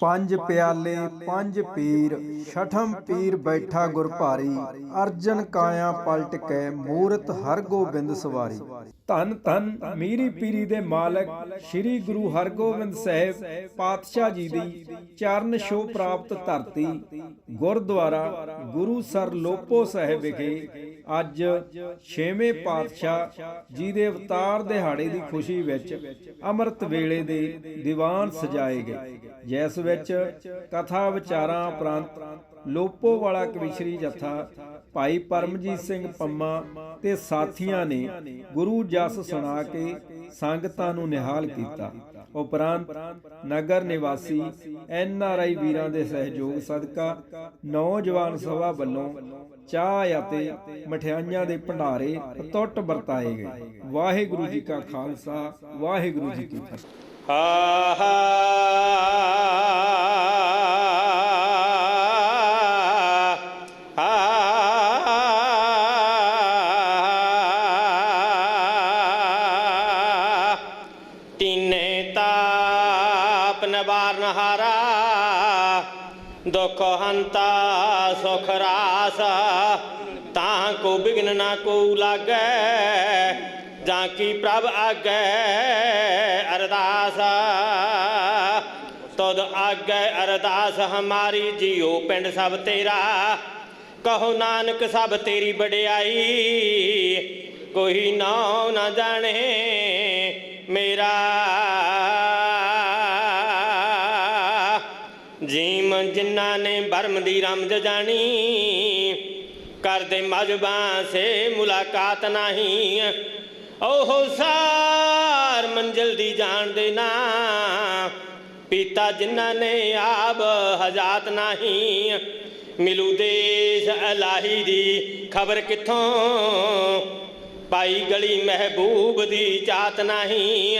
ਪੰਜ ਪਿਆਲੇ, ਪੰਜ ਪੀਰ, ਛਠਮ ਪੀਰ ਬੈਠਾ ਗੁਰ ਭਾਰੀ। ਅਰਜਨ ਕਾਇਆ ਪਲਟ ਕੇ ਮੂਰਤ ਹਰ ਗੋਬਿੰਦ ਸਵਾਰੀ। ਧੰਨ ਧੰਨ ਮੀਰੀ ਪੀਰੀ ਦੇ ਮਾਲਕ ਸ੍ਰੀ ਗੁਰੂ ਹਰਗੋਬਿੰਦ ਸਾਹਿਬ ਪਾਤਸ਼ਾਹ ਜੀ ਦੀ ਚਰਨ ਛੋਹ ਪ੍ਰਾਪਤ ਧਰਤੀ, ਗੁਰਦੁਆਰਾ ਗੁਰੂ ਸਰ ਲੋਪੋ ਸਾਹਿਬ ਵਿਖੇ ਅੱਜ ਛੇਵੇਂ ਪਾਤਸ਼ਾਹ ਜੀ ਦੇ ਅਵਤਾਰ ਦਿਹਾੜੇ ਦੀ ਖੁਸ਼ੀ ਵਿੱਚ ਅੰਮ੍ਰਿਤ ਵੇਲੇ ਦੇ ਦੀਵਾਨ ਸਜਾਏ ਗਏ। ਜੈਸ ਵਿੱਚ ਕਥਾ ਵਿਚਾਰਾਂ ਉਪਰੰਤ ਲੋਪੋ ਵਾਲਾ ਕਵਿਸ਼ਰੀ ਜਥਾ ਭਾਈ ਪਰਮਜੀਤ ਸਿੰਘ ਪੰਮਾ ਤੇ ਸਾਥੀਆਂ ਨੇ ਗੁਰੂ ਜਸ ਸੁਣਾ ਕੇ ਸੰਗਤਾਂ ਨੂੰ ਨਿਹਾਲ ਕੀਤਾ। ਉਪਰੰਤ ਨਗਰ ਨਿਵਾਸੀ ਐਨ ਆਰ ਆਈ ਵੀਰਾਂ ਦੇ ਸਹਿਯੋਗ ਸਦਕਾ ਨੌਜਵਾਨ ਸਭਾ ਵੱਲੋਂ ਚਾਹ ਅਤੇ ਮਠਿਆਈਆਂ ਦੇ ਭੰਡਾਰੇ ਅਤੁੱਟ ਵਰਤਾਏ ਗਏ। ਵਾਹਿਗੁਰੂ ਜੀ ਕਾ ਖਾਲਸਾ, ਵਾਹਿਗੁਰੂ ਜੀ ਕੀ ਫਤਿਹ। ਹਾ ਹਾ ਤਿਨੇ ਤਾਪ ਨਵਾਰਨ ਹਾਰਾ ਦੁਖ ਹੰਤਾ ਸੁਖ ਰਾਸ ਤਾਂ ਕੋ ਅਰਦਾਸ ਹਮਾਰੀ ਜੀਉ ਪਿੰਡ ਸਭ ਤੇਰਾ। ਕਹੋ ਨਾਨਕ ਸਭ ਤੇਰੀ ਵਡਿਆਈ। ਕੋਈ ਨਾਉ ਨਾ ਜਾਣੇ ਮੇਰਾ। ਜੀਮ ਜਿਨ੍ਹਾਂ ਨੇ ਬਰਮ ਦੀ ਰਮਜ ਜਾਣੀ ਕਰਦੇ ਮਜਬਾਂ ਸੇ ਮੁਲਾਕਾਤ ਨਹੀਂ। ਓਹ ਸਾਰ ਮੰਜ਼ਿਲ ਦੀ ਜਾਣਦੇ ਨਾ ਪੀਤਾ ਜਿਨ੍ਹਾਂ ਨੇ ਆਪ ਹਜ਼ਾਤ ਨਹੀਂ। ਮਿਲੂ ਦੇਸ਼ ਅਲਾਹੀ ਦੀ ਖਬਰ ਕਿੱਥੋਂ? ਪਾਈ ਗਲੀ ਮਹਿਬੂਬ ਦੀ ਚਾਤ ਨਹੀਂ।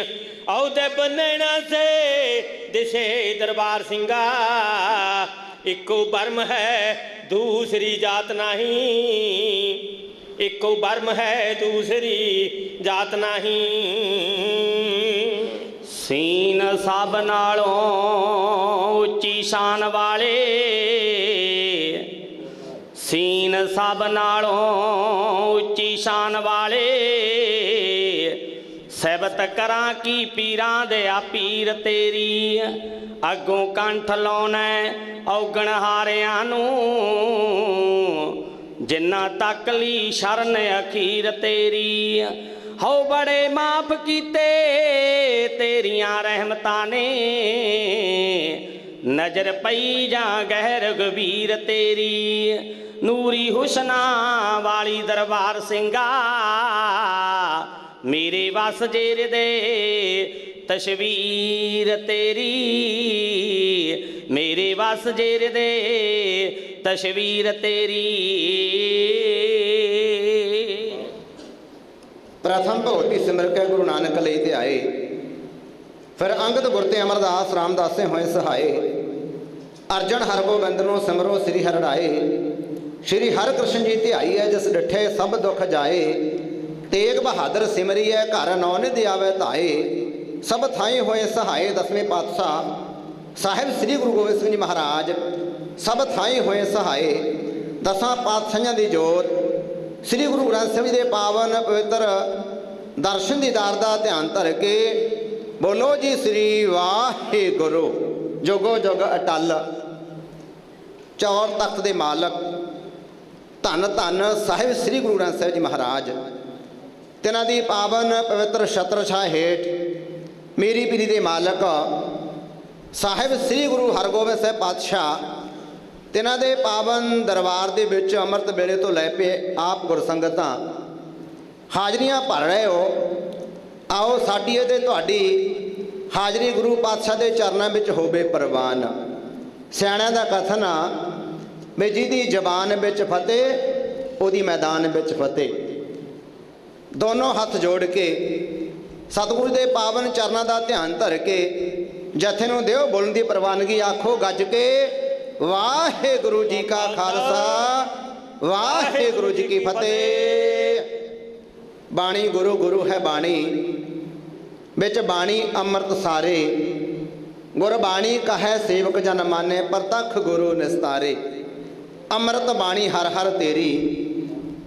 ਆਉਦੇ ਬੰਨਣਾ ਸੇ ਦਿਸੇ ਦਰਬਾਰ ਸਿੰਘਾ। ਇੱਕੋ ਬਰਮ ਹੈ ਦੂਸਰੀ ਜਾਤ ਨਹੀਂ। ਇੱਕੋ ਬਰਮ ਹੈ ਦੂਸਰੀ ਜਾਤ ਨਹੀਂ। ਸੀਨ ਸਭ ਨਾਲੋਂ ਉੱਚੀ ਸ਼ਾਨ ਵਾਲੇ। ਸੀਨ ਸਭ ਨਾਲੋਂ ਉੱਚੀ ਸ਼ਾਨ ਵਾਲੇ। ਸਬਤ ਕਰਾਂ ਕੀ ਪੀਰਾਂ ਦੇ ਆ ਪੀਰ ਤੇਰੀ। ਅੱਗੋਂ ਕੰਠ ਲਾਉਣਾ ਔਗਣ ਹਾਰਿਆਂ ਨੂੰ। ਜਿੰਨਾ ਤੱਕ ਲਈ ਸ਼ਰਨ ਅਖੀਰ ਤੇਰੀ। ਹਉ ਬੜੇ ਮਾਫ ਕੀਤੇ, ਤੇਰੀਆਂ ਰਹਿਮਤਾਂ ਨੇ। ਨਜ਼ਰ ਪਈ ਜਾਂ ਗਹਿਰ ਗਵੀਰ ਤੇਰੀ, ਨੂਰੀ ਹੁਸਨਾ ਵਾਲੀ ਦਰਬਾਰ ਸਿੰਘਾ। ਮੇਰੇ ਵਸ ਜੇਰ ਦੇ ਤਸਵੀਰ ਤੇਰੀ, ਮੇਰੇ ਵਸ ਜੇਰ ਦੇ ਤਸਵੀਰ ਤੇਰੀ। ਪ੍ਰਥਮ ਭਗਵਤੀ ਸਿਮਰ ਕੇ ਗੁਰੂ ਨਾਨਕ ਲਈ ਤੇ ਆਏ। ਫਿਰ ਅੰਗਦ ਗੁਰ ਤੇ ਅਮਰਦਾਸ ਰਾਮਦਾਸੇ ਹੋਏ ਸਹਾਏ। ਅਰਜਨ ਹਰਗੋਬਿੰਦ ਨੂੰ ਸਿਮਰੋ ਸ੍ਰੀ ਹਰਿ ਸ੍ਰੀ ਹਰਿਕ੍ਰਿਸ਼ਨ ਜੀ ਧਿਆਈ ਹੈ ਜਿਸ ਡਿਠੇ ਸਭ ਦੁੱਖ ਜਾਏ। ਤੇਗ ਬਹਾਦਰ ਸਿਮਰੀ ਹੈ ਘਰ ਨੌ ਨਿਧ ਆਵੇ ਧਾਏ। ਸਭ ਥਾਈ ਹੋਏ ਸਹਾਏ ਦਸਵੇਂ ਪਾਤਸ਼ਾਹ। ਸਾਹਿਬ ਸ੍ਰੀ ਗੁਰੂ ਗੋਬਿੰਦ ਸਿੰਘ ਜੀ ਮਹਾਰਾਜ, ਸਭ ਥਾਈ ਹੋਏ ਸਹਾਏ। ਦਸਾਂ ਪਾਤਸ਼ਾਹਾਂ ਦੀ ਜੋਤ ਸ੍ਰੀ ਗੁਰੂ ਗ੍ਰੰਥ ਸਾਹਿਬ ਜੀ ਦੇ ਪਾਵਨ ਪਵਿੱਤਰ ਦਰਸ਼ਨ ਦੀਦਾਰ ਦਾ ਧਿਆਨ ਧਰ ਕੇ ਬੋਲੋ ਜੀ, ਸ੍ਰੀ ਵਾਹਿਗੁਰੂ। ਜੋਗੋ ਜੋਗ ਅਟਲ। ਚੌਰ ਤਖਤ ਦੇ ਮਾਲਕ। ਧੰਨ ਧੰਨ ਸਾਹਿਬ ਸ੍ਰੀ ਗੁਰੂ ਗ੍ਰੰਥ ਸਾਹਿਬ ਜੀ ਮਹਾਰਾਜ। ਤਿਨਾਂ ਦੀ ਪਾਵਨ ਪਵਿੱਤਰ ਛਤਰ ਛਾਹ ਹੇਠ ਮੇਰੀ ਪੀਰੀ ਦੇ ਮਾਲਕ ਸਾਹਿਬ ਸ੍ਰੀ ਗੁਰੂ ਹਰਗੋਬਿੰਦ ਸਾਹਿਬ ਪਾਤਸ਼ਾਹ ਤਿਨਾਂ ਦੇ ਪਾਵਨ ਦਰਬਾਰ ਦੇ ਵਿੱਚ ਅੰਮ੍ਰਿਤ ਵੇਲੇ ਤੋਂ ਲੈ ਕੇ ਆਪ ਗੁਰਸੰਗਤਾਂ ਹਾਜ਼ਰੀਆਂ ਭਰ ਰਹੇ ਹੋ। ਆਓ ਸਾਡੀ ਅਤੇ ਤੁਹਾਡੀ ਹਾਜ਼ਰੀ ਗੁਰੂ ਪਾਤਸ਼ਾਹ ਦੇ ਚਰਨਾਂ ਵਿੱਚ ਹੋਵੇ ਪ੍ਰਵਾਨ। ਸਿਆਣਿਆਂ ਦਾ ਕਥਨ ਆ, ਵੀ ਜਿਹਦੀ ਜ਼ਬਾਨ ਵਿੱਚ ਫਤਿਹ, ਉਹਦੀ ਮੈਦਾਨ ਵਿੱਚ ਫਤਿਹ। ਦੋਨੋਂ ਹੱਥ ਜੋੜ ਕੇ ਸਤਿਗੁਰੂ ਦੇ ਪਾਵਨ ਚਰਨਾਂ ਦਾ ਧਿਆਨ ਧਰ ਕੇ ਜਥੇ ਨੂੰ ਦਿਓ, ਬੋਲਣ ਦੀ ਪ੍ਰਵਾਨਗੀ ਆਖੋ, ਗੱਜ ਕੇ ਵਾਹਿਗੁਰੂ ਜੀ ਕਾ ਖਾਲਸਾ, ਵਾਹਿਗੁਰੂ ਜੀ ਕੀ ਫਤਿਹ। ਬਾਣੀ ਗੁਰੂ ਗੁਰੂ ਹੈ ਬਾਣੀ, ਵਿੱਚ ਬਾਣੀ ਅੰਮ੍ਰਿਤ ਸਾਰੇ। ਗੁਰਬਾਣੀ ਕਹੈ ਸੇਵਕ ਜਨ ਮਾਨੇ, ਪ੍ਰਤਖ ਗੁਰੂ ਨਿਸਤਾਰੇ। ਅੰਮ੍ਰਿਤ ਬਾਣੀ ਹਰ ਹਰ ਤੇਰੀ,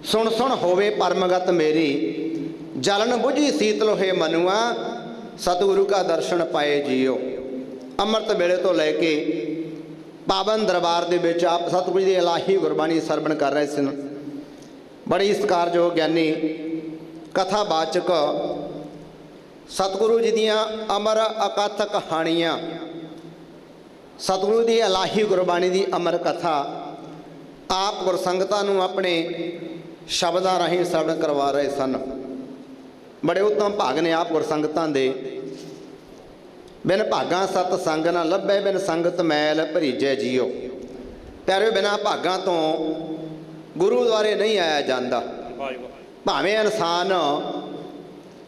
ਸੁਣ ਸੁਣ ਹੋਵੇ ਪਰਮਗਤ ਮੇਰੀ। ਜਲਨ ਬੁਝੀ ਸੀਤਲ ਹੋਏ ਮਨੁਆ, ਸਤਿਗੁਰੂ ਕਾ ਦਰਸ਼ਨ ਪਾਏ ਜੀਓ। ਅੰਮ੍ਰਿਤ ਵੇਲੇ ਤੋਂ ਲੈ ਕੇ ਪਾਵਨ ਦਰਬਾਰ ਦੇ ਵਿੱਚ ਆਪ ਸਤਿਗੁਰੂ ਦੀ ਇਲਾਹੀ ਗੁਰਬਾਣੀ ਸਰਵਣ ਕਰ ਰਹੇ ਸਨ। ਬੜੀ ਸਤਿਕਾਰਯੋਗ ਗਿਆਨੀ ਕਥਾ ਬਾਚਕ ਸਤਿਗੁਰੂ ਜੀ ਦੀਆਂ ਅਮਰ ਅਕਥ ਕਹਾਣੀਆਂ, ਸਤਿਗੁਰੂ ਦੀ ਇਲਾਹੀ ਗੁਰਬਾਣੀ ਦੀ ਅਮਰ ਕਥਾ ਆਪ ਗੁਰਸੰਗਤਾਂ ਨੂੰ ਆਪਣੇ ਸ਼ਬਦਾਂ ਰਾਹੀਂ ਸਰਵਣ ਕਰਵਾ ਰਹੇ ਸਨ। ਬੜੇ ਉਤਮ ਭਾਗ ਨੇ ਆਪ ਗੁਰਸੰਗਤਾਂ ਦੇ ਬਿਨ ਭਾਗਾਂ ਸਤ ਸੰਗ ਨਾ ਲੱਭੇ, ਬਿਨ ਸੰਗਤ ਮੈਲ ਭਰੀਜੈ ਜੀਓ। ਪਿਆਰੇ ਬਿਨਾ ਭਾਗਾਂ ਤੋਂ ਗੁਰੂ ਦੁਆਰੇ ਨਹੀਂ ਆਇਆ ਜਾਂਦਾ। ਭਾਵੇਂ ਇਨਸਾਨ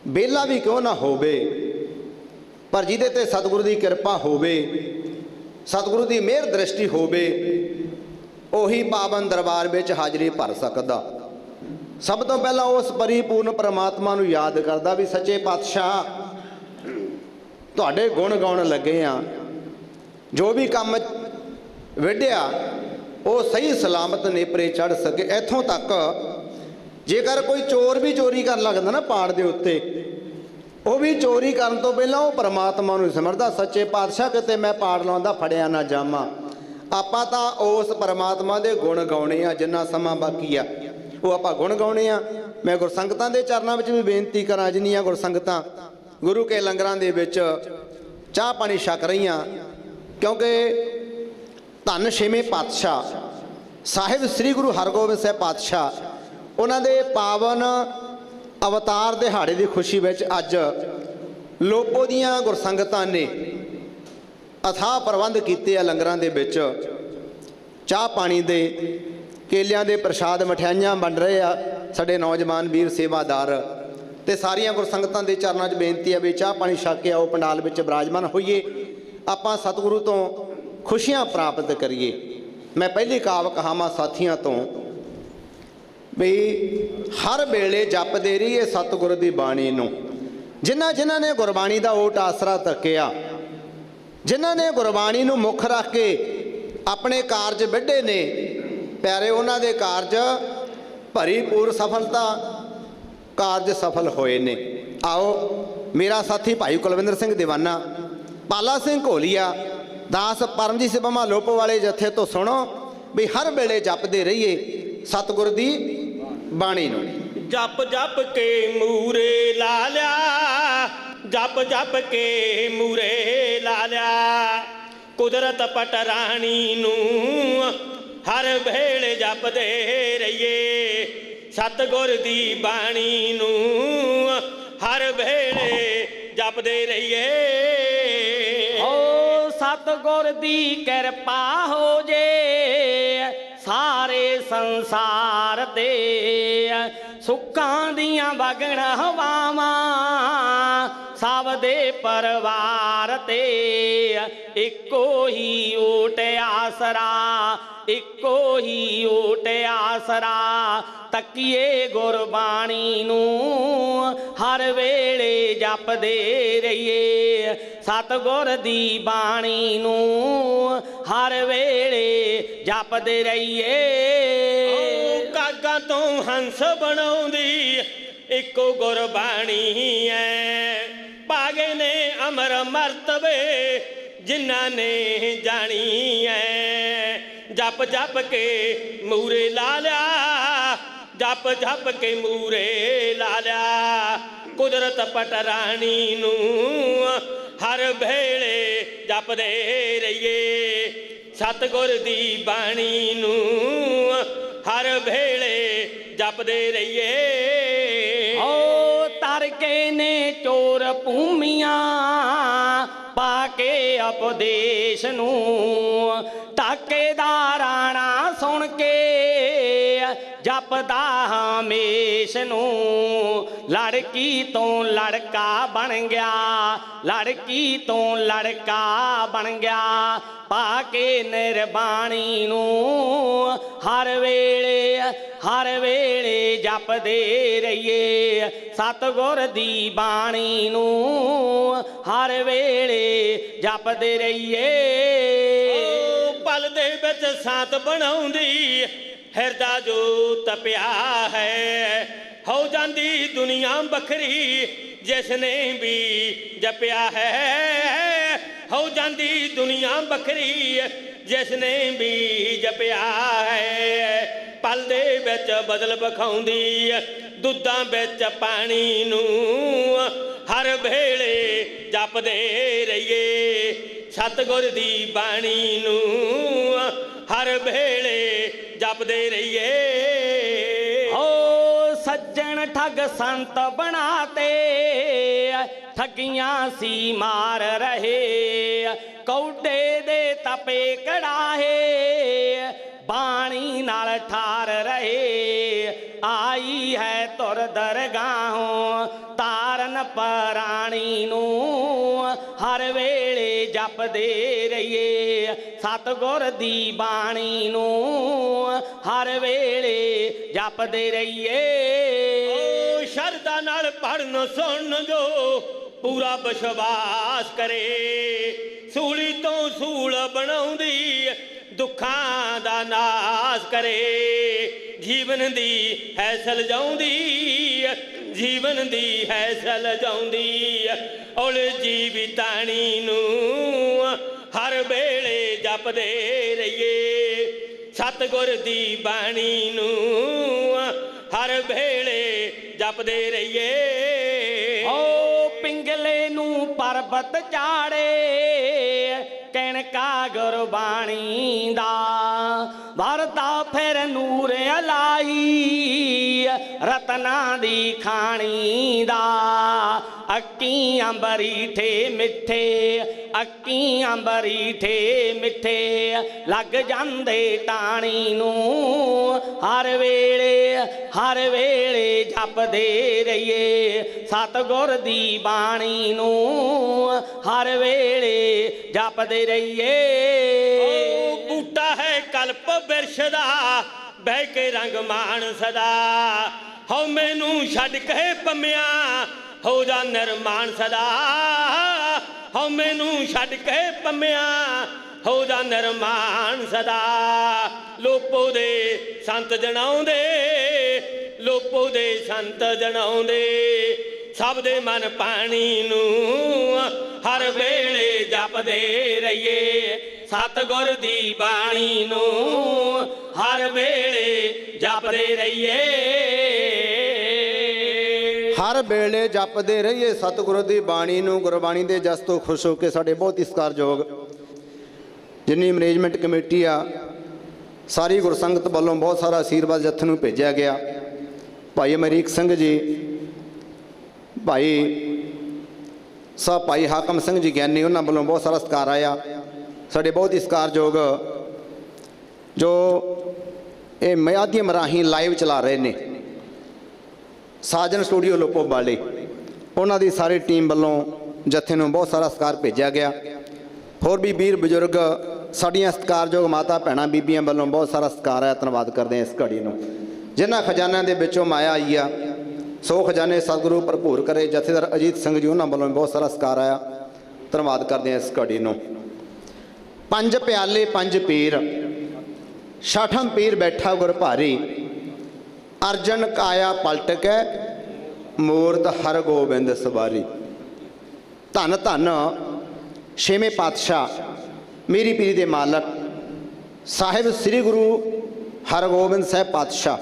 ਬੇਲਾ ਵੀ ਕਿਉਂ ਨਾ ਹੋਵੇ, ਪਰ ਜਿਹਦੇ ਤੇ ਸਤਿਗੁਰੂ ਦੀ ਕਿਰਪਾ ਹੋਵੇ, ਸਤਿਗੁਰੂ ਦੀ ਮਿਹਰ ਦ੍ਰਿਸ਼ਟੀ ਹੋਵੇ, ਉਹੀ ਪਾਵਨ ਦਰਬਾਰ ਵਿੱਚ ਹਾਜ਼ਰੀ ਭਰ ਸਕਦਾ। ਸਭ ਤੋਂ ਪਹਿਲਾਂ ਉਸ ਪਰਿਪੂਰਨ ਪ੍ਰਮਾਤਮਾ ਨੂੰ ਯਾਦ ਕਰਦਾ ਵੀ ਸੱਚੇ ਪਾਤਸ਼ਾਹ ਤੁਹਾਡੇ ਗੁਣ ਗਾਉਣ ਲੱਗੇ ਆ ਜੋ ਵੀ ਕੰਮ ਵਿੱਢਿਆ, ਉਹ ਸਹੀ ਸਲਾਮਤ ਨੇਪਰੇ ਚੜ ਸਕੇ। ਇੱਥੋਂ ਤੱਕ ਜੇਕਰ ਕੋਈ ਚੋਰ ਵੀ ਚੋਰੀ ਕਰਨ ਲੱਗਦਾ ਨਾ ਪਾੜ ਦੇ ਉੱਤੇ, ਉਹ ਵੀ ਚੋਰੀ ਕਰਨ ਤੋਂ ਪਹਿਲਾਂ ਉਹ ਪਰਮਾਤਮਾ ਨੂੰ ਸਿਮਰਦਾ ਸੱਚੇ ਪਾਤਸ਼ਾਹ, ਕਿਤੇ ਮੈਂ ਪਾੜ ਲਾਉਂਦਾ, ਫੜਿਆ ਨਾ ਜਾਵਾਂ। ਆਪਾਂ ਤਾਂ ਉਸ ਪਰਮਾਤਮਾ ਦੇ ਗੁਣ ਗਾਉਣੇ ਆ ਜਿੰਨਾ ਸਮਾਂ ਬਾਕੀ ਆ। ਉਹ ਆਪਾਂ ਗੁਣ ਗਾਉਣੇ ਆ ਮੈਂ ਗੁਰਸੰਗਤਾਂ ਦੇ ਚਰਨਾਂ ਵਿੱਚ ਵੀ ਬੇਨਤੀ ਕਰਾਂ, ਜਿੰਨੀਆਂ ਗੁਰਸੰਗਤਾਂ ਗੁਰੂ ਕੇ ਲੰਗਰਾਂ ਦੇ ਵਿੱਚ ਚਾਹ ਪਾਣੀ ਛਕ ਰਹੀਆਂ, ਕਿਉਂਕਿ ਧੰਨ ਛੇਵੇਂ ਪਾਤਸ਼ਾਹ ਸਾਹਿਬ ਸ੍ਰੀ ਗੁਰੂ ਹਰਗੋਬਿੰਦ ਸਾਹਿਬ ਪਾਤਸ਼ਾਹ, ਉਹਨਾਂ ਦੇ ਪਾਵਨ ਅਵਤਾਰ ਦਿਹਾੜੇ ਦੀ ਖੁਸ਼ੀ ਵਿੱਚ ਅੱਜ ਲੋਪੋ ਦੀਆਂ ਗੁਰਸੰਗਤਾਂ ਨੇ ਅਥਾਹ ਪ੍ਰਬੰਧ ਕੀਤੇ ਆ ਲੰਗਰਾਂ ਦੇ ਵਿੱਚ। ਚਾਹ ਪਾਣੀ ਦੇ ਕੇਲਿਆਂ ਦੇ ਪ੍ਰਸ਼ਾਦ ਮਠਿਆਈਆਂ ਵੰਡ ਰਹੇ ਆ ਸਾਡੇ ਨੌਜਵਾਨ ਵੀਰ ਸੇਵਾਦਾਰ। ਤੇ ਸਾਰੀਆਂ ਗੁਰਸੰਗਤਾਂ ਦੇ ਚਰਨਾਂ 'ਚ ਬੇਨਤੀ ਆ ਵੀ ਚਾਹ ਪਾਣੀ ਛਕ ਕੇ ਆਓ, ਪੰਡਾਲ ਵਿੱਚ ਬਿਰਾਜਮਾਨ ਹੋਈਏ। ਆਪਾਂ ਸਤਿਗੁਰੂ ਤੋਂ ਖੁਸ਼ੀਆਂ ਪ੍ਰਾਪਤ ਕਰੀਏ। ਮੈਂ ਪਹਿਲੀ ਕਾਵ ਕਹਾਵਾਂ ਸਾਥੀਆਂ ਤੋਂ ਵੀ ਹਰ ਵੇਲੇ ਜਪਦੇ ਰਹੀਏ ਸਤਿਗੁਰ ਦੀ ਬਾਣੀ ਨੂੰ। ਜਿਨ੍ਹਾਂ ਜਿਨ੍ਹਾਂ ਨੇ ਗੁਰਬਾਣੀ ਦਾ ਓਟ ਆਸਰਾ ਤੱਕਿਆ, ਜਿਨ੍ਹਾਂ ਨੇ ਗੁਰਬਾਣੀ ਨੂੰ ਮੁੱਖ ਰੱਖ ਕੇ ਆਪਣੇ ਕਾਰਜ ਵਿੱਢੇ ਨੇ, ਪਿਆਰੇ ਉਹਨਾਂ ਦੇ ਕਾਰਜ ਭਰੀ ਪੂਰ ਸਫਲਤਾ ਕਾਰਜ ਸਫਲ ਹੋਏ ਨੇ। ਆਓ, ਮੇਰਾ ਸਾਥੀ ਭਾਈ ਕੁਲਵਿੰਦਰ ਸਿੰਘ ਦੀਵਾਨਾ, ਪਾਲਾ ਸਿੰਘ ਘੋਲੀਆ, ਦਾਸ ਪਰਮਜੀਤ ਸਿੰਘ ਲੋਪ ਵਾਲੇ ਜਥੇ ਤੋਂ ਸੁਣੋ ਵੀ ਹਰ ਵੇਲੇ ਜਪਦੇ ਰਹੀਏ ਸਤਿਗੁਰ ਦੀ ਬਾਣੀ ਨੂੰ। ਜਪ ਜਪ ਕੇ ਮੂਰੇ ਲਾ ਲਿਆ, ਜਪ ਜਪ ਕੇ ਮੂਰੇ ਲਾ ਲਿਆ। ਕੁਦਰਤ ਪਟ ਰਾਣੀ ਨੂੰ ਹਰ ਵੇਲੇ ਜਪਦੇ ਰਹੀਏ। ਸਤਗੁਰ ਦੀ ਬਾਣੀ ਨੂੰ ਹਰ ਵੇਲੇ ਜਪਦੇ ਰਹੀਏ। ਓ ਸਤਗੁਰ ਦੀ ਕਿਰਪਾ ਹੋ ਜੇ, ਸਾਰੇ ਸੰਸਾਰ ਤੇ ਸੁੱਖਾਂ ਦੀਆਂ ਵਗਣ ਹਵਾਵਾਂ ਸਭ ਦੇ ਪਰਿਵਾਰ ਤੇ ਇੱਕੋ ਹੀ ਓਟ ਆਸਰਾ, ਇੱਕੋ ਹੀ ਓਟ ਆਸਰਾ ਤੱਕੀਏ ਗੁਰਬਾਣੀ ਨੂੰ, ਹਰ ਵੇਲੇ ਜਪਦੇ ਰਹੀਏ। ਸਤਗੁਰ ਦੀ ਬਾਣੀ ਨੂੰ, ਹਰ ਵੇਲੇ ਜਪਦੇ ਰਹੀਏ। ਓ ਕਾਗਾ ਤੋਂ ਹੰਸ ਬਣਾਉਂਦੀ, ਇੱਕੋ ਗੁਰਬਾਣੀ ਐ। ਭਾਗੇ ਨੇ ਅਮਰ ਮਰਤਬੇ, ਜਿਨ੍ਹਾਂ ਨੇ ਜਾਣੀ ਐ। ਜਪ ਜਪ ਕੇ ਮੂਰੇ ਲਾ ਲਿਆ। ਜਪ ਜਪ ਕੇ ਮੂਰੇ ਲਾ ਲਿਆ ਕੁਦਰਤ ਪਟਰਾਣੀ ਨੂੰ ਹਰ ਵੇਲੇ ਜਪਦੇ ਰਹੀਏ। ਸਤਗੁਰ ਦੀ ਬਾਣੀ ਨੂੰ ਹਰ ਵੇਲੇ ਜਪਦੇ ਰਹੀਏ। ਓ ਤਰਕੇ ਨੇ ਚੋਰ ਭੂਮੀਆਂ ਪਾ ਕੇ ਉਪਦੇਸ਼ ਨੂੰ। ਤਾਕੇ ਦਾ ਰਾਣਾ ਸੁਣ ਕੇ ਜਪਦਾ ਹਮੇਸ਼ ਨੂੰ। ਲੜਕੀ ਤੋਂ ਲੜਕਾ ਬਣ ਗਿਆ। ਲੜਕੀ ਤੋਂ ਲੜਕਾ ਬਣ ਗਿਆ। ਪਾ ਕੇ ਨਿਰਬਾਣੀ ਨੂੰ ਹਰ ਵੇਲੇ ਹਰ ਵੇਲੇ ਜਪਦੇ ਰਹੀਏ। ਸਤਗੁਰ ਦੀ ਬਾਣੀ ਨੂੰ ਹਰ ਵੇਲੇ ਜਪਦੇ ਰਹੀਏ। ਪਲ ਦੇ ਵਿੱਚ ਸਾਤ ਬਣਾਉਂਦੀ ਹਿਰਦਾ ਜੋ ਤਪਿਆ ਹੈ, ਹੋ ਜਾਂਦੀ ਦੁਨੀਆ ਵੱਖਰੀ ਜਿਸ ਨੇ ਵੀ ਜਪਿਆ ਹੈ। ਹੋ ਜਾਂਦੀ ਦੁਨੀਆ ਵੱਖਰੀ ਜਿਸ ਨੇ ਵੀ ਜਪਿਆ ਹੈ। ਪਲ ਦੇ ਵਿੱਚ ਬਦਲ ਬਖਾਉਂਦੀ ਦੁੱਧਾਂ ਵਿੱਚ ਪਾਣੀ ਨੂੰ ਹਰ ਵੇਲੇ ਜਪਦੇ ਰਹੀਏ। ਸਤਗੁਰ ਦੀ ਬਾਣੀ ਨੂੰ ਹਰ ਵੇਲੇ ਜਪਦੇ ਰਹੀਏ। ਓ ਸੱਜਣ ਠੱਗ ਸੰਤ ਬਣਾਤੇ, ਠੱਗੀਆਂ ਸੀ ਮਾਰ ਰਹੇ। ਕੌਡੇ ਦੇ ਤਪੇ ਕੜਾਹੇ, ਬਾਣੀ ਨਾਲ ਠਾਰ ਰਹੇ। ਆਈ ਹੈ ਤੁਰ ਦਰਗਾਹੋਂ ਤਾਰਨ ਪਰਾਣੀ ਨੂੰ, ਹਰ ਵੇ ਜਪਦੇ ਰਹੀਏ। ਸਤਗੁਰ ਦੀ ਬਾਣੀ ਨੂੰ ਹਰ ਵੇਲੇ ਜਪਦੇ ਰਹੀਏ। ਓ ਸ਼ਰਧਾ ਨਾਲ ਪੜਨ ਸੁਣ ਜੋ ਪੂਰਾ ਵਿਸ਼ਵਾਸ ਕਰੇ। ਸੂਲੀ ਤੋਂ ਸੂਲ ਬਣਾਉਂਦੀ ਦੁੱਖਾਂ ਦਾ ਨਾਸ ਕਰੇ। ਜੀਵਨ ਦੀ ਹੈ ਸਲਜਾਉਂਦੀ ਜੀਵਨ ਦੀ ਹੈ ਸਲਜਾਉਂਦੀ ਔਲ ਜੀਵਿਤਾਣੀ ਨੂੰ ਹਰ ਵੇਲੇ ਜਪਦੇ ਰਹੀਏ। ਸਤਗੁਰ ਦੀ ਬਾਣੀ ਨੂੰ ਹਰ ਵੇਲੇ ਜਪਦੇ ਰਹੀਏ। ਓ ਪਿੰਗਲੇ ਨੂੰ ਪਰਬਤ ਚਾੜੇ ਕਣਕਾ ਗੁਰਬਾਣੀ ਦਾ। ਵਰਤਾ ਫਿਰ ਨੂਰ ਅਲਾਈ, ਰਤਨਾ ਦੀ ਖਾਣੀ ਦਾ। ਅੱਕੀ ਅੰਬਰੀਠੇ ਮਿੱਠੇ ਅੱਕੀ ਅੰਬਰੀਠੇ ਮਿੱਠੇ। ਲੱਗ ਜਾਂਦੇ ਟਾਣੀ ਨੂੰ, ਹਰ ਵੇਲੇ ਹਰ ਵੇਲੇ ਜਪਦੇ ਰਹੀਏ। ਸਤਗੁਰ ਦੀ ਬਾਣੀ ਨੂੰ ਹਰ ਵੇਲੇ ਜਪਦੇ ਰਹੀਏ। ਓ ਬੂਟਾ ਹੈ ਕਲਪ ਬਿਰਸ਼ ਦਾ ਬਹਿ ਕੇ ਰੰਗ ਮਾਣ ਸਦਾ। ਹਉ ਮੈਨੂੰ ਛੱਡ ਕੇ ਪੰਮਿਆ ਹੋ ਜਾ ਨਿਰਮਾਣ ਸਦਾ। ਹਉ ਮੈਨੂੰ ਛੱਡ ਕੇ ਪੰਮਿਆ, ਹੋ ਜਾ ਨਿਰਮਾਣ ਸਦਾ। ਲੋਪੋ ਦੇ ਸੰਤ ਜਣਾਉਂਦੇ, ਲੋਪੋ ਦੇ ਸੰਤ ਜਣਾਉਂਦੇ। ਸਭ ਦੇ ਮਨ ਪਾਣੀ ਨੂੰ ਹਰ ਵੇਲੇ ਜਪਦੇ ਰਹੀਏ। ਸਤਗੁਰ ਦੀ ਬਾਣੀ ਨੂੰ ਹਰ ਵੇਲੇ ਜਪਦੇ ਰਹੀਏ। ਵੇਲੇ ਜਪਦੇ ਰਹੀਏ, ਸਤਿਗੁਰੂ ਦੀ ਬਾਣੀ ਨੂੰ ਗੁਰਬਾਣੀ ਦੇ ਜਸ ਤੋਂ ਖੁਸ਼ ਹੋ ਕੇ ਸਾਡੇ ਬਹੁਤ ਹੀ ਸਤਿਕਾਰਯੋਗ ਜਿੰਨੀ ਮੈਨੇਜਮੈਂਟ ਕਮੇਟੀ ਆ, ਸਾਰੀ ਗੁਰਸੰਗਤ ਵੱਲੋਂ ਬਹੁਤ ਸਾਰਾ ਆਸ਼ੀਰਵਾਦ ਜੱਥ ਨੂੰ ਭੇਜਿਆ ਗਿਆ। ਭਾਈ ਅਮਰੀਕ ਸਿੰਘ ਜੀ, ਭਾਈ ਸਾਹਿਬ ਭਾਈ ਹਾਕਮ ਸਿੰਘ ਜੀ ਗਿਆਨੀ, ਉਹਨਾਂ ਵੱਲੋਂ ਬਹੁਤ ਸਾਰਾ ਸਤਿਕਾਰ ਆਇਆ। ਸਾਡੇ ਬਹੁਤ ਹੀ ਸਤਿਕਾਰਯੋਗ ਜੋ ਇਹ ਮਾਧਿਅਮ ਰਾਹੀਂ ਲਾਈਵ ਚਲਾ ਰਹੇ ਨੇ। ਸਾਜਨ ਸਟੂਡੀਓ ਲੋਪੋ ਵਾਲੇ ਉਹਨਾਂ ਦੀ ਸਾਰੀ ਟੀਮ ਵੱਲੋਂ ਜਥੇ ਨੂੰ ਬਹੁਤ ਸਾਰਾ ਸਤਿਕਾਰ ਭੇਜਿਆ ਗਿਆ। ਹੋਰ ਵੀ ਵੀਰ ਬਜ਼ੁਰਗ, ਸਾਡੀਆਂ ਸਤਿਕਾਰਯੋਗ ਮਾਤਾ ਭੈਣਾਂ ਬੀਬੀਆਂ ਵੱਲੋਂ ਬਹੁਤ ਸਾਰਾ ਸਤਿਕਾਰ ਹੈ, ਧੰਨਵਾਦ ਕਰਦੇ ਹਾਂ ਇਸ ਘੜੀ ਨੂੰ। ਜਿਨ੍ਹਾਂ ਖਜ਼ਾਨਿਆਂ ਦੇ ਵਿੱਚੋਂ ਮਾਇਆ ਆਈ ਆ, ਸੋ ਖਜ਼ਾਨੇ ਸਤਿਗੁਰੂ ਭਰਪੂਰ ਕਰੇ, ਜਥੇਦਾਰ ਅਜੀਤ ਸਿੰਘ ਜੀ ਉਹਨਾਂ ਵੱਲੋਂ ਬਹੁਤ ਸਾਰਾ ਸਤਿਕਾਰ ਆਇਆ। ਧੰਨਵਾਦ ਕਰਦੇ ਹਾਂ ਇਸ ਘੜੀ ਨੂੰ। ਪੰਜ ਪਿਆਲੇ, ਪੰਜ ਪੀਰ। ਛਠਮ ਪੀਰ ਬੈਠਾ ਗੁਰ ਭਾਰੀ ਅਰਜਨ ਕਾਇਆ ਪਲਟਕ ਹੈ, ਮੂਰਤ ਹਰ ਗੋਬਿੰਦ ਸਵਾਰੀ। ਧੰਨ ਧੰਨ ਛੇਵੇਂ ਪਾਤਸ਼ਾਹ, ਮੇਰੀ ਪੀਰੀ ਦੇ ਮਾਲਕ, ਸਾਹਿਬ ਸ੍ਰੀ ਗੁਰੂ ਹਰਗੋਬਿੰਦ ਸਾਹਿਬ ਪਾਤਸ਼ਾਹ।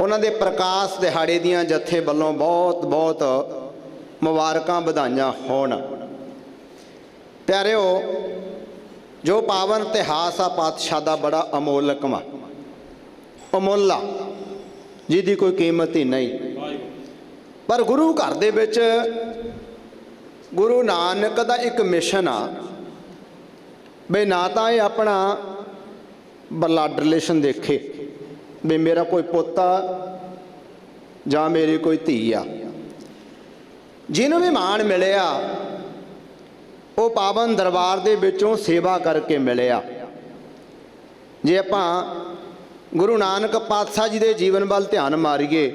ਉਹਨਾਂ ਦੇ ਪ੍ਰਕਾਸ਼ ਦਿਹਾੜੇ ਦੀਆਂ ਜਥੇ ਵੱਲੋਂ ਬਹੁਤ ਬਹੁਤ ਮੁਬਾਰਕਾਂ ਵਧਾਈਆਂ ਹੋਣ। ਪਿਆਰਿਓ, ਜੋ ਪਾਵਨ ਇਤਿਹਾਸ ਆ ਪਾਤਸ਼ਾਹ ਦਾ ਬੜਾ ਅਮੋਲਕ ਵਾ। ਜਿਹਦੀ ਕੋਈ ਕੀਮਤ ਹੀ ਨਹੀਂ। ਪਰ ਗੁਰੂ ਘਰ ਦੇ ਵਿੱਚ ਗੁਰੂ ਨਾਨਕ ਦਾ ਇੱਕ ਮਿਸ਼ਨ ਆ ਬਈ ਨਾ ਤਾਂ ਇਹ ਆਪਣਾ ਬਲੱਡ ਰਿਲੇਸ਼ਨ ਦੇਖੇ ਵੀ ਮੇਰਾ ਕੋਈ ਪੁੱਤ ਆ ਜਾਂ ਮੇਰੀ ਕੋਈ ਧੀ ਆ। ਜਿਹਨੂੰ ਵੀ ਮਾਣ ਮਿਲਿਆ, ਉਹ ਪਾਵਨ ਦਰਬਾਰ ਦੇ ਵਿੱਚੋਂ ਸੇਵਾ ਕਰਕੇ ਮਿਲਿਆ। ਜੇ ਆਪਾਂ ਗੁਰੂ ਨਾਨਕ ਪਾਤਸ਼ਾਹ ਜੀ ਦੇ ਜੀਵਨ ਵੱਲ ਧਿਆਨ ਮਾਰੀਏ,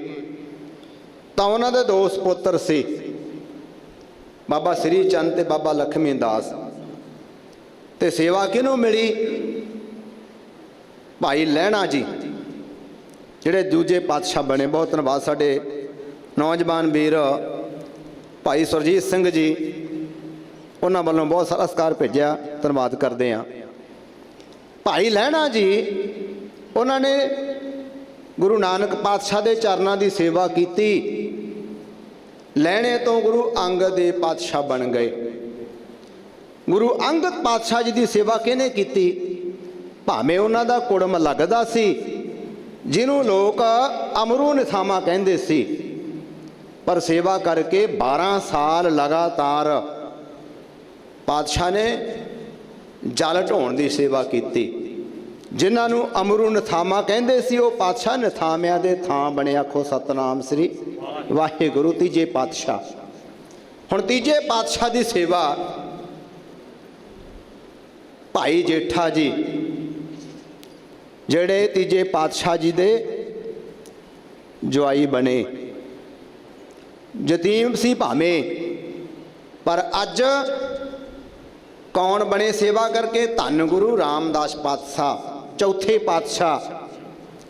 ਤਾਂ ਉਹਨਾਂ ਦੇ ਦੋ ਸੁਪੁੱਤਰ ਸੀ। ਬਾਬਾ ਸ੍ਰੀ ਚੰਦ ਤੇ ਬਾਬਾ ਲਖਮੀ ਦਾਸ। ਤੇ ਸੇਵਾ ਕਿਹਨੂੰ ਮਿਲੀ? ਭਾਈ ਲਹਿਣਾ ਜੀ, ਜਿਹੜੇ ਦੂਜੇ ਪਾਤਸ਼ਾਹ ਬਣੇ। ਬਹੁਤ ਧੰਨਵਾਦ ਸਾਡੇ ਨੌਜਵਾਨ ਵੀਰ ਭਾਈ ਸੁਰਜੀਤ ਸਿੰਘ ਜੀ। ਉਹਨਾਂ ਵੱਲੋਂ ਬਹੁਤ ਸਾਰਾ ਸਤਿਕਾਰ ਭੇਜਿਆ। ਧੰਨਵਾਦ ਕਰਦੇ ਹਾਂ। ਭਾਈ ਲਹਿਣਾ ਜੀ ਉਹਨਾਂ ਨੇ ਗੁਰੂ ਨਾਨਕ ਪਾਤਸ਼ਾਹ ਦੇ ਚਰਨਾਂ ਦੀ ਸੇਵਾ ਕੀਤੀ। ਲੈਣੇ ਤੋਂ ਗੁਰੂ ਅੰਗਦ ਦੇ ਪਾਤਸ਼ਾਹ ਬਣ ਗਏ। ਗੁਰੂ ਅੰਗਦ ਪਾਤਸ਼ਾਹ ਜੀ ਦੀ ਸੇਵਾ ਕਿਹਨੇ ਕੀਤੀ? ਭਾਵੇਂ ਉਹਨਾਂ ਦਾ ਕੁੜਮ ਲੱਗਦਾ ਸੀ, ਜਿਹਨੂੰ ਲੋਕ ਅਮਰੂ ਨਿਥਾਮਾ ਕਹਿੰਦੇ ਸੀ, ਪਰ ਸੇਵਾ ਕਰਕੇ 12 ਸਾਲ ਲਗਾਤਾਰ ਪਾਤਸ਼ਾਹ ਨੇ ਜਲ ਢੋਣ ਦੀ ਸੇਵਾ ਕੀਤੀ। ਜਿਨ੍ਹਾਂ ਨੂੰ ਅਮਰੂ ਨਥਾਮਾ ਕਹਿੰਦੇ ਸੀ, ਉਹ ਪਾਤਸ਼ਾਹ ਨਥਾਮਿਆਂ ਦੇ ਥਾਂ ਬਣੇ। ਆਖੋ, ਸਤਨਾਮ ਸ੍ਰੀ ਵਾਹਿਗੁਰੂ, ਤੀਜੇ ਪਾਤਸ਼ਾਹ। ਹੁਣ ਤੀਜੇ ਪਾਤਸ਼ਾਹ ਦੀ ਸੇਵਾ, ਭਾਈ ਜੇਠਾ ਜੀ, ਜਿਹੜੇ ਤੀਜੇ ਪਾਤਸ਼ਾਹ ਜੀ ਦੇ ਜਵਾਈ ਬਣੇ। ਯਤੀਮ ਸੀ ਭਾਵੇਂ, ਪਰ ਅੱਜ ਕੌਣ ਬਣੇ ਸੇਵਾ ਕਰਕੇ? ਧੰਨ ਗੁਰੂ ਰਾਮਦਾਸ ਪਾਤਸ਼ਾਹ। ਚੌਥੇ ਪਾਤਸ਼ਾਹ,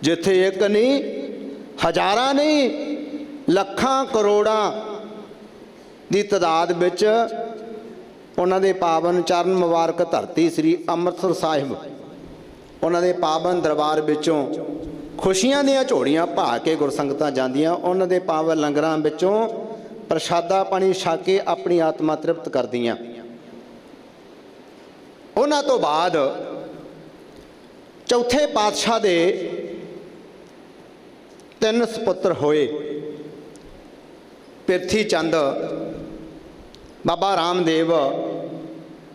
ਜਿੱਥੇ ਇੱਕ ਨਹੀਂ, ਹਜ਼ਾਰਾਂ ਨਹੀਂ, ਲੱਖਾਂ ਕਰੋੜਾਂ ਦੀ ਤਦਾਦ ਵਿੱਚ ਉਹਨਾਂ ਦੇ ਪਾਵਨ ਚਰਨ ਮੁਬਾਰਕ ਧਰਤੀ ਸ੍ਰੀ ਅੰਮ੍ਰਿਤਸਰ ਸਾਹਿਬ, ਉਹਨਾਂ ਦੇ ਪਾਵਨ ਦਰਬਾਰ ਵਿੱਚੋਂ ਖੁਸ਼ੀਆਂ ਦੀਆਂ ਝੋੜੀਆਂ ਭਾ ਕੇ ਗੁਰਸੰਗਤਾਂ ਜਾਂਦੀਆਂ, ਉਹਨਾਂ ਦੇ ਪਾਵਨ ਲੰਗਰਾਂ ਵਿੱਚੋਂ ਪ੍ਰਸ਼ਾਦਾ ਪਾਣੀ ਛਾ ਕੇ ਆਪਣੀ ਆਤਮਾ ਤ੍ਰਿਪਤ ਕਰਦੀਆਂ। ਉਹਨਾਂ ਤੋਂ ਬਾਅਦ ਚੌਥੇ ਪਾਤਸ਼ਾਹ ਦੇ ਤਿੰਨ ਸੁਪੁੱਤਰ ਹੋਏ। ਪਿਰਥੀ ਚੰਦ, ਬਾਬਾ ਰਾਮਦੇਵ,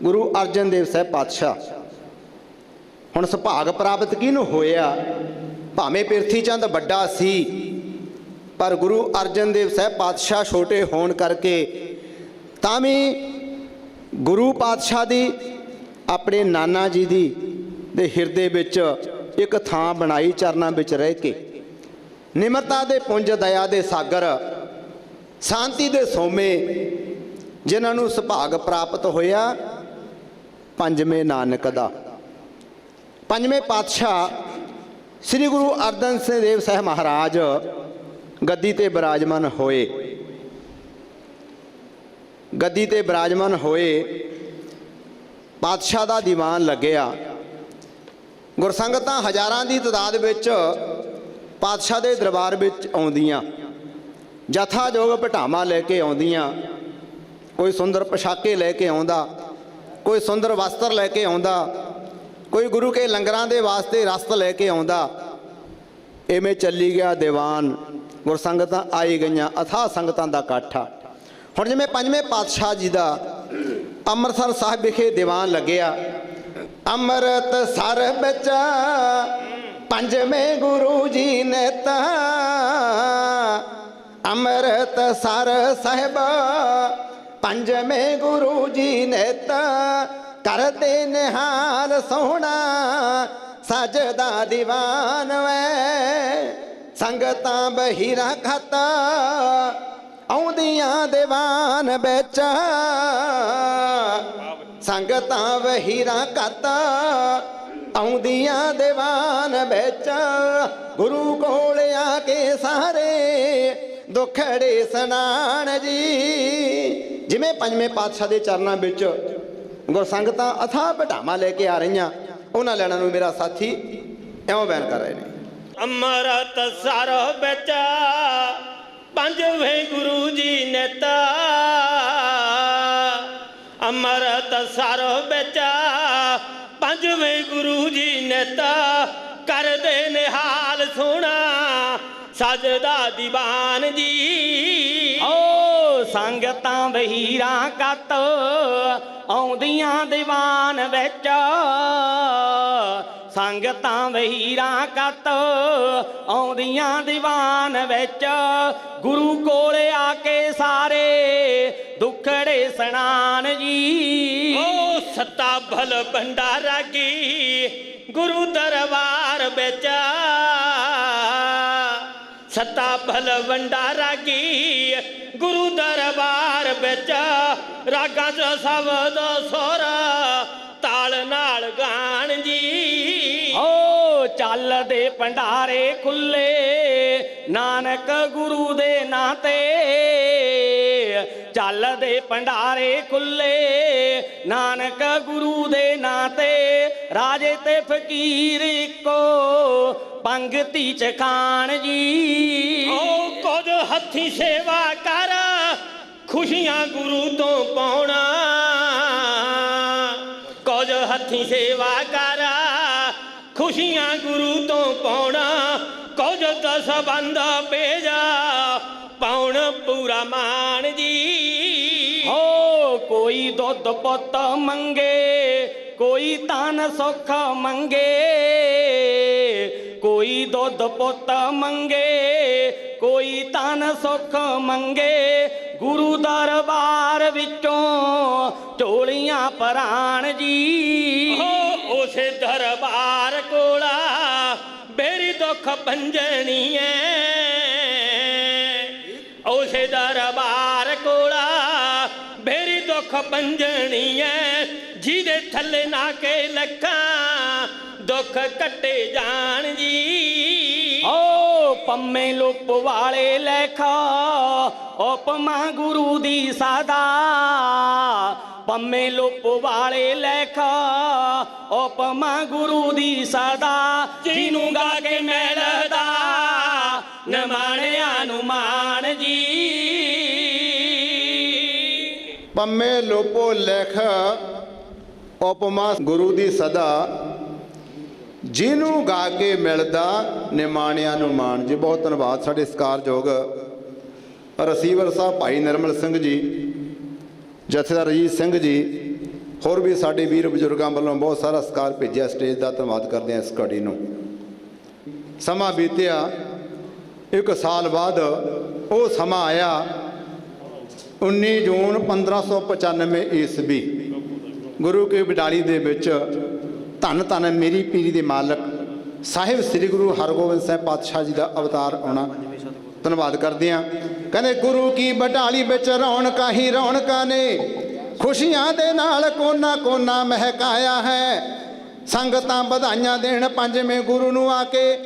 ਗੁਰੂ ਅਰਜਨ ਦੇਵ ਸਾਹਿਬ ਪਾਤਸ਼ਾਹ। ਹੁਣ ਸੁਭਾਗ ਪ੍ਰਾਪਤ ਕਿਹਨੂੰ ਹੋਇਆ? ਭਾਵੇਂ ਪਿਰਥੀ ਚੰਦ ਵੱਡਾ ਸੀ, ਪਰ ਗੁਰੂ ਅਰਜਨ ਦੇਵ ਸਾਹਿਬ ਪਾਤਸ਼ਾਹ ਛੋਟੇ ਹੋਣ ਕਰਕੇ ਤਾਂ ਵੀ ਗੁਰੂ ਪਾਤਸ਼ਾਹ ਦੀ, ਆਪਣੇ ਨਾਨਾ ਜੀ ਦੀ ਦੇ ਹਿਰਦੇ ਵਿੱਚ ਇੱਕ ਥਾਂ ਬਣਾਈ ਚਰਨਾਂ ਵਿੱਚ ਰਹਿ ਕੇ। ਨਿਮਰਤਾ ਦੇ ਪੁੰਜ, ਦਇਆ ਦੇ ਸਾਗਰ, ਸ਼ਾਂਤੀ ਦੇ ਸੋਮੇ, ਜਿਨ੍ਹਾਂ ਨੂੰ ਸੁਭਾਗ ਪ੍ਰਾਪਤ ਹੋਇਆ, ਪੰਜਵੇਂ ਨਾਨਕ ਦਾ। ਪੰਜਵੇਂ ਪਾਤਸ਼ਾਹ ਸ੍ਰੀ ਗੁਰੂ ਅਰਜਨ ਸਿੰਘ ਦੇਵ ਸਾਹਿਬ ਮਹਾਰਾਜ ਗੱਦੀ ਤੇ ਬਿਰਾਜਮਾਨ ਹੋਏ। ਗੱਦੀ ਤੇ ਬਿਰਾਜਮਾਨ ਹੋਏ, ਪਾਤਸ਼ਾਹ ਦਾ ਦੀਵਾਨ ਲੱਗਿਆ। ਗੁਰਸੰਗਤਾਂ ਹਜ਼ਾਰਾਂ ਦੀ ਤਦਾਦ ਵਿੱਚ ਪਾਤਸ਼ਾਹ ਦੇ ਦਰਬਾਰ ਵਿੱਚ ਆਉਂਦੀਆਂ। ਜਥਾਯੋਗ ਜੋਗ ਲੈ ਕੇ ਆਉਂਦੀਆਂ। ਕੋਈ ਸੁੰਦਰ ਪੋਸ਼ਾਕੇ ਲੈ ਕੇ ਆਉਂਦਾ, ਕੋਈ ਸੁੰਦਰ ਵਸਤਰ ਲੈ ਕੇ ਆਉਂਦਾ, ਕੋਈ ਗੁਰੂ ਕੇ ਲੰਗਰਾਂ ਦੇ ਵਾਸਤੇ ਰਸਤ ਲੈ ਕੇ ਆਉਂਦਾ। ਐਵੇਂ ਚੱਲੀ ਗਿਆ ਦੀਵਾਨ। ਗੁਰਸੰਗਤਾਂ ਆਈ ਗਈਆਂ ਅਥਾ ਸੰਗਤਾਂ ਦਾ ਇਕੱਠਾ ਹੁਣ ਜਿਵੇਂ ਪੰਜਵੇਂ ਪਾਤਸ਼ਾਹ ਜੀ ਦਾ ਅੰਮ੍ਰਿਤਸਰ ਸਾਹਿਬ ਵਿਖੇ ਦੀਵਾਨ ਲੱਗਿਆ ਅੰਮ੍ਰਿਤ ਸਰ ਵਿੱਚ ਪੰਜਵੇਂ ਗੁਰੂ ਜੀ ਨੇ ਤਾਂ ਅੰਮ੍ਰਿਤ ਸਰ ਸਾਹਿਬ ਪੰਜਵੇਂ ਗੁਰੂ ਜੀ ਨੇ ਤਾਂ ਕਰਦੇ ਨਿਹਾਲ ਸੋਹਣਾ ਸਜਦਾ ਦੀਵਾਨ ਵੇ। ਸੰਗਤਾਂ ਬਹੀਰਾ ਖਾਤਾ ਆਉਂਦੀਆਂ ਦੀਵਾਨ ਵਿੱਚ। ਸੰਗਤਾਂ ਵਹੀਰਾਂ ਕਾਤਾ ਆਉਂਦੀਆਂ ਦੀਵਾਨ ਵਿੱਚ ਗੁਰੂ ਕੋਲ ਆ ਕੇ ਸਾਰੇ ਦੁਖੜੇ ਸਨਾਣ ਜੀ। ਜਿਵੇਂ ਪੰਜਵੇਂ ਪਾਤਸ਼ਾਹ ਦੇ ਚਰਨਾਂ ਵਿੱਚ ਗੁਰਸੰਗਤਾਂ ਅਥਾ ਪਟਾਮਾ ਲੈ ਕੇ ਆ ਰਹੀਆਂ, ਉਹਨਾਂ ਲੈਣਾ ਨੂੰ ਮੇਰਾ ਸਾਥੀ ਐਵੇਂ ਬੈਨ ਕਰ ਰਹੇ ਨੇ। ਅੰਮ੍ਰਿਤ ਸਰ ਵਿੱਚ ਪੰਜਵੇਂ ਗੁਰੂ ਜੀ ਨੇਤਾ ਅੰਮ੍ਰਿਤ ਸਰ ਵਿੱਚ ਪੰਜਵੇਂ ਗੁਰੂ ਜੀ ਨੇਤਾ ਕਰਦੇ ਨਿਹਾਲ ਸੋਹਣਾ। ਸਜਦਾ ਦੀਵਾਨ ਜੀ। ਓ ਸੰਗਤਾਂ ਵਹੀਰਾਂ ਕੱਤ ਆਉਂਦੀਆਂ ਦੀਵਾਨ ਵਿੱਚ। ਸੰਗਤਾਂ ਵਹੀਰਾਂ ਕੱਤ ਆਉਂਦੀਆਂ ਦੀਵਾਨ ਵਿੱਚ। ਗੁਰੂ ਕੋਲੇ ਆ ਕੇ ਸਾਰੇ ਦੁੱਖੜੇ ਸਣਾਨ ਜੀ। ਓ ਸੱਤਾ ਭਲ ਭੰਡਾਰਾ ਕੀ? ਗੁਰੂ ਦਰਬਾਰ ਵਿੱਚ ਸੱਤਾ ਭਲ ਭੰਡਾਰਾ ਕੀ? ਗੁਰੂ ਦਰਬਾਰ ਵਿੱਚ ਰਾਗਾਂ 'ਚ ਸ਼ਬਦ ਸੁਰ ਤਾਲ ਨਾਲ ਗਾਣ ਜੀ। ਓ ਚੱਲਦੇ ਭੰਡਾਰੇ ਖੁੱਲੇ ਨਾਨਕ ਗੁਰੂ ਦੇ ਨਾਂ ਤੇ। ਚੱਲਦੇ ਭੰਡਾਰੇ ਖੁੱਲੇ। ਨਾਨਕ ਗੁਰੂ ਦੇ ਨਾਂ ਤੇ ਰਾਜੇ ਤੇ ਫਕੀਰ ਇੱਕੋ। ਪੰਗਤੀ ਚ ਖਾਣ ਜੀ। ਓ ਕੁਝ ਹੱਥੀ ਸੇਵਾ ਕਰ, ਖੁਸ਼ੀਆਂ ਗੁਰੂ ਤੋਂ ਪਾਉਣਾ। ਕੁਝ ਹੱਥੀ ਸੇਵਾ ਕਰ, ਖੁਸ਼ੀਆਂ ਗੁਰੂ ਤੋਂ ਪਾਉਣਾ। ਕੁਝ ਦਸ ਬੰਦ ਭੇਜਾ, ਪਾਉਣ ਪੂਰਾ ਮਾਨ ਜੀ। ਕੋਈ ਦੁੱਧ ਪੁੱਤ ਮੰਗੇ, ਕੋਈ ਤਨ ਸੁਖ ਮੰਗੇ, ਕੋਈ ਦੁੱਧ ਪੁੱਤ ਮੰਗੇ, ਕੋਈ ਤਨ ਸੁਖ ਮੰਗੇ। ਗੁਰੂ ਦਰਬਾਰ ਵਿੱਚੋਂ ਢੋਲੀਆਂ ਪ੍ਰਾਣ ਜੀ। ਓ ਉਸੇ ਦਰਬਾਰ ਕੋਲਾ ਬੇਰੀ ਦੁੱਖ ਭੰਜਣੀ ਐ ਉਸੇ ਦਰਬਾਰ ਬੇਰੀ ਦੁੱਖ ਭੰਜਣੀ ਐ ਜਿਹਦੇ ਥੱਲੇ ਨਾ ਕੇ ਲੱਖਾਂ, ਦੁੱਖ ਕੱਟੇ ਜਾਣ ਜੀ। ਓ ਪੰਮੇ ਲੁੱਪ ਵਾਲੇ ਲੈਖਾ ਉਪਮਾ ਗੁਰੂ ਦੀ ਸਾਦਾ। ਪੰਮੇ ਲੁੱਪ ਵਾਲੇ ਲੈਖਾ ਉਪਮਾ ਗੁਰੂ ਦੀ ਸਾਦਾ। ਜਿਹਨੂੰ ਗਾ ਕੇ ਮਿਲਦਾ ਨਮਾਣਿਆ ਨੂੰ ਮਾਣ ਜੀ। ਪੰਮੇ ਲੋਪੋ ਲੇਖ ਉਪਮਾ ਗੁਰੂ ਦੀ ਸਦਾ। ਜਿਹਨੂੰ ਗਾ ਕੇ ਮਿਲਦਾ ਨਿਮਾਣਿਆਂ ਨੂੰ ਮਾਣ। ਜੀ, ਬਹੁਤ ਧੰਨਵਾਦ ਸਾਡੇ ਸਤਿਕਾਰਯੋਗ ਰਸੀਵਰ ਸਾਹਿਬ ਭਾਈ ਨਿਰਮਲ ਸਿੰਘ ਜੀ, ਜਥੇਦਾਰ ਰਜੀਤ ਸਿੰਘ ਜੀ, ਹੋਰ ਵੀ ਸਾਡੇ ਵੀਰ ਬਜ਼ੁਰਗਾਂ ਵੱਲੋਂ ਬਹੁਤ ਸਾਰਾ ਸਤਿਕਾਰ ਭੇਜਿਆ ਸਟੇਜ ਦਾ ਧੰਨਵਾਦ ਕਰਦੇ ਹਾਂ ਇਸ ਕੜੀ ਨੂੰ। ਸਮਾਂ ਬੀਤਿਆ, ਇੱਕ ਸਾਲ ਬਾਅਦ ਉਹ ਸਮਾਂ ਆਇਆ। 19 ਜੂਨ 1595 ਈਸਵੀ, ਗੁਰੂ ਕੇ ਬਿਡਾਲੀ ਦੇ ਵਿੱਚ ਧੰਨ ਧੰਨ ਮੇਰੀ ਪੀਰੀ ਦੇ ਮਾਲਕ ਸਾਹਿਬ ਸ੍ਰੀ ਗੁਰੂ ਹਰਗੋਬਿੰਦ ਸਾਹਿਬ ਪਾਤਸ਼ਾਹ ਜੀ ਦਾ ਅਵਤਾਰ ਆਉਣਾ ਧੰਨਵਾਦ ਕਰਦੇ ਹਾਂ। ਕਹਿੰਦੇ, ਗੁਰੂ ਕੀ ਬਟਾਲੀ ਵਿੱਚ ਰੌਣਕਾਂ ਹੀ ਰੌਣਕਾਂ ਨੇ, ਖੁਸ਼ੀਆਂ ਦੇ ਨਾਲ ਕੋਨਾ ਕੋਨਾ ਮਹਿਕਾਇਆ ਹੈ। ਸੰਗਤਾਂ ਵਧਾਈਆਂ ਦੇਣ ਪੰਜਵੇਂ ਗੁਰੂ ਨੂੰ ਆ ਕੇ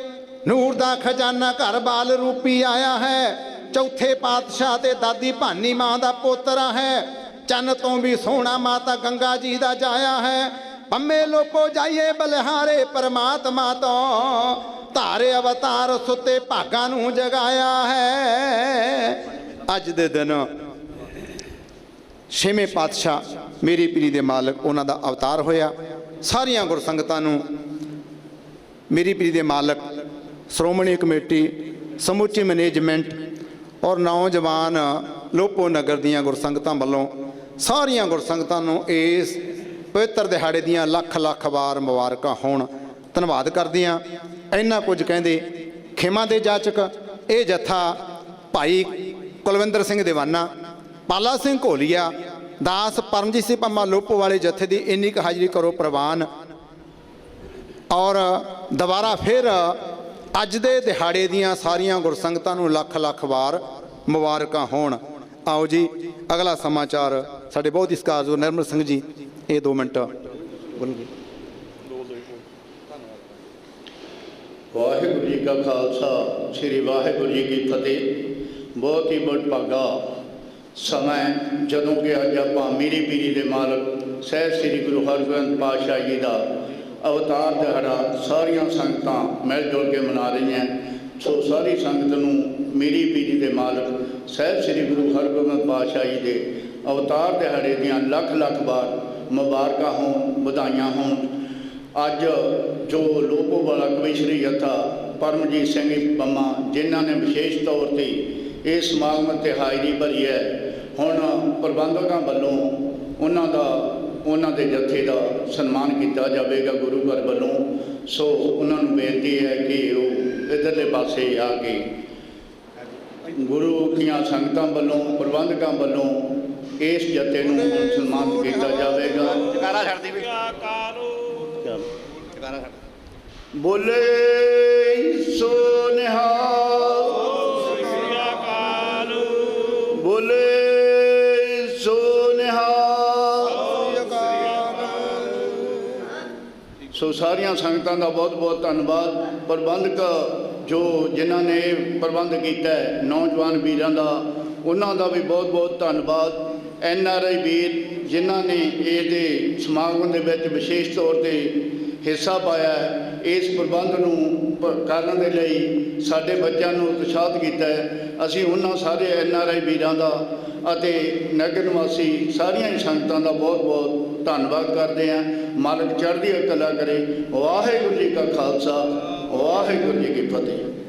ਨੂਰ ਦਾ ਖਜ਼ਾਨਾ ਘਰ ਬਾਲ ਰੂਪੀ ਆਇਆ ਹੈ। ਚੌਥੇ ਪਾਤਸ਼ਾਹ ਤੇ ਦਾਦੀ ਭਾਨੀ ਮਾਂ ਦਾ ਪੋਤਰਾ ਹੈ। ਚੰਨ ਤੋਂ ਵੀ ਸੋਹਣਾ ਮਾਤਾ ਗੰਗਾ ਜੀ ਦਾ ਜਾਇਆ ਹੈ। ਪੰਮੇ ਲੋਕੋ ਜਾਈਏ ਬਲਿਹਾਰੇ ਪਰਮਾਤਮਾ ਤੋਂ। ਧਾਰੇ ਅਵਤਾਰ ਸੁੱਤੇ ਭਾਗਾਂ ਨੂੰ ਜਗਾਇਆ ਹੈ। ਅੱਜ ਦੇ ਦਿਨ ਛੇਵੇਂ ਪਾਤਸ਼ਾਹ ਮੇਰੀ ਪੀਰੀ ਦੇ ਮਾਲਕ ਉਹਨਾਂ ਦਾ ਅਵਤਾਰ ਹੋਇਆ। ਸਾਰੀਆਂ ਗੁਰਸੰਗਤਾਂ ਨੂੰ ਮੇਰੀ ਪੀਰੀ ਦੇ ਮਾਲਕ, ਸ਼੍ਰੋਮਣੀ ਕਮੇਟੀ, ਸਮੁੱਚੀ ਮੈਨੇਜਮੈਂਟ ਔਰ ਨੌਜਵਾਨ ਲੋਪੋ ਨਗਰ ਦੀਆਂ ਗੁਰਸੰਗਤਾਂ ਵੱਲੋਂ ਸਾਰੀਆਂ ਗੁਰਸੰਗਤਾਂ ਨੂੰ ਇਸ ਪਵਿੱਤਰ ਦਿਹਾੜੇ ਦੀਆਂ ਲੱਖ ਲੱਖ ਵਾਰ ਮੁਬਾਰਕਾਂ ਹੋਣ। ਧੰਨਵਾਦ ਕਰਦੇ ਹਾਂ। ਇੰਨਾ ਕੁਝ ਕਹਿੰਦੇ ਖੇਮਾ ਦੇ ਜਾਚਕ, ਇਹ ਜਥਾ ਭਾਈ ਕੁਲਵਿੰਦਰ ਸਿੰਘ ਦੀਵਾਨਾ, ਪਾਲਾ ਸਿੰਘ ਘੋਲੀਆ, ਦਾਸ ਪਰਮਜੀਤ ਸਿੰਘ ਪੰਮਾ ਲੋਪੋ ਵਾਲੇ ਜਥੇ ਦੀ ਇੰਨੀ ਕੁ ਹਾਜ਼ਰੀ ਕਰੋ ਪ੍ਰਵਾਨ। ਔਰ ਦੁਬਾਰਾ ਫਿਰ ਅੱਜ ਦੇ ਦਿਹਾੜੇ ਦੀਆਂ ਸਾਰੀਆਂ ਗੁਰਸੰਗਤਾਂ ਨੂੰ ਲੱਖ ਲੱਖ ਵਾਰ ਮੁਬਾਰਕਾਂ ਹੋਣ। ਆਓ ਜੀ, ਅਗਲਾ ਸਮਾਚਾਰ ਸਾਡੇ ਬਹੁਤ ਹੀ ਸਤਿਕਾਰਯੋਗ ਨਿਰਮਲ ਸਿੰਘ ਜੀ, ਇਹ 2 ਮਿੰਟ। ਬੋਲਣਗੇ। ਵਾਹਿਗੁਰੂ ਜੀ ਕਾ ਖਾਲਸਾ, ਸ੍ਰੀ ਵਾਹਿਗੁਰੂ ਜੀ ਕੀ ਫਤਿਹ। ਬਹੁਤ ਹੀ ਬੜ ਭਾਗਾ ਸਮਾਂ ਜਦੋਂ ਕਿ ਅੱਜ ਆਪਾਂ ਮੀਰੀ ਪੀਰੀ ਦੇ ਮਾਲਕ ਸਹਿਬ ਸ੍ਰੀ ਗੁਰੂ ਹਰਗੋਬਿੰਦ ਪਾਤਸ਼ਾਹ ਜੀ ਦਾ ਅਵਤਾਰ ਦਿਹਾੜਾ ਸਾਰੀਆਂ ਸੰਗਤਾਂ ਮਿਲ ਜੁਲ ਕੇ ਮਨਾ ਰਹੀਆਂ। ਸੋ ਸਾਰੀ ਸੰਗਤ ਨੂੰ ਮੀਰੀ ਪੀਰੀ ਦੇ ਮਾਲਕ ਸਹਿਬ ਸ੍ਰੀ ਗੁਰੂ ਹਰਗੋਬਿੰਦ ਪਾਤਸ਼ਾਹ ਜੀ ਦੇ ਅਵਤਾਰ ਦਿਹਾੜੇ ਦੀਆਂ ਲੱਖ ਲੱਖ ਵਾਰ ਮੁਬਾਰਕਾਂ ਹੋਣ, ਵਧਾਈਆਂ ਹੋਣ। ਅੱਜ ਜੋ ਲੋਪੋ ਵਾਲਾ ਕਵਿਸ਼ਰੀ ਜਥਾ ਪਰਮਜੀਤ ਸਿੰਘ ਬੰਮਾ ਜਿਨ੍ਹਾਂ ਨੇ ਵਿਸ਼ੇਸ਼ ਤੌਰ ਤੇ ਇਸ ਸਮਾਗਮ ਤੇ ਹਾਜ਼ਰੀ ਭਰੀ ਹੈ, ਹੁਣ ਪ੍ਰਬੰਧਕਾਂ ਵੱਲੋਂ ਉਹਨਾਂ ਦਾ ਉਹਨਾਂ ਦੇ ਜਥੇ ਦਾ ਸਨਮਾਨ ਕੀਤਾ ਜਾਵੇਗਾ ਗੁਰੂ ਘਰ ਵੱਲੋਂ। ਸੋ ਉਹਨਾਂ ਨੂੰ ਬੇਨਤੀ ਹੈ ਕਿ ਉਹ ਇਧਰਲੇ ਪਾਸੇ ਆ ਕੇ ਗੁਰੂ ਦੀਆਂ ਸੰਗਤਾਂ ਵੱਲੋਂ ਪ੍ਰਬੰਧਕਾਂ ਵੱਲੋਂ ਇਸ ਜਥੇ ਨੂੰ ਹੁਣ ਸਨਮਾਨਿਤ ਕੀਤਾ ਜਾਵੇਗਾ। ਜਕਾਰਾ ਛੱਡਦੀ ਵੀ। ਬੋਲੇ ਸਾਰੀਆਂ ਸੰਗਤਾਂ ਦਾ ਬਹੁਤ ਬਹੁਤ ਧੰਨਵਾਦ। ਪ੍ਰਬੰਧਕ ਜੋ ਜਿਨ੍ਹਾਂ ਨੇ ਪ੍ਰਬੰਧ ਕੀਤਾ ਹੈ, ਨੌਜਵਾਨ ਵੀਰਾਂ ਦਾ, ਉਹਨਾਂ ਦਾ ਵੀ ਬਹੁਤ ਬਹੁਤ ਧੰਨਵਾਦ। ਐਨ ਆਰ ਆਈ ਵੀਰ ਜਿਨ੍ਹਾਂ ਨੇ ਇਹਦੇ ਸਮਾਗਮ ਦੇ ਵਿੱਚ ਵਿਸ਼ੇਸ਼ ਤੌਰ ਤੇ ਹਿੱਸਾ ਪਾਇਆ ਹੈ, ਇਸ ਪ੍ਰਬੰਧ ਨੂੰ ਕਰਨ ਦੇ ਲਈ ਸਾਡੇ ਬੱਚਿਆਂ ਨੂੰ ਉਤਸ਼ਾਹਿਤ ਕੀਤਾ ਹੈ। ਅਸੀਂ ਉਹਨਾਂ ਸਾਰੇ ਐਨ ਆਰ ਆਈ ਵੀਰਾਂ ਦਾ ਅਤੇ ਨਗਰ ਨਿਵਾਸੀ ਸਾਰੀਆਂ ਹੀ ਸੰਗਤਾਂ ਦਾ ਬਹੁਤ ਬਹੁਤ ਧੰਨਵਾਦ ਕਰਦੇ ਹਾਂ। ਮਾਲਕ ਚੜ੍ਹਦੀ ਕਲਾ ਕਰੇ। ਵਾਹਿਗੁਰੂ ਜੀ ਕਾ ਖਾਲਸਾ, ਵਾਹਿਗੁਰੂ ਜੀ ਕੀ ਫਤਿਹ।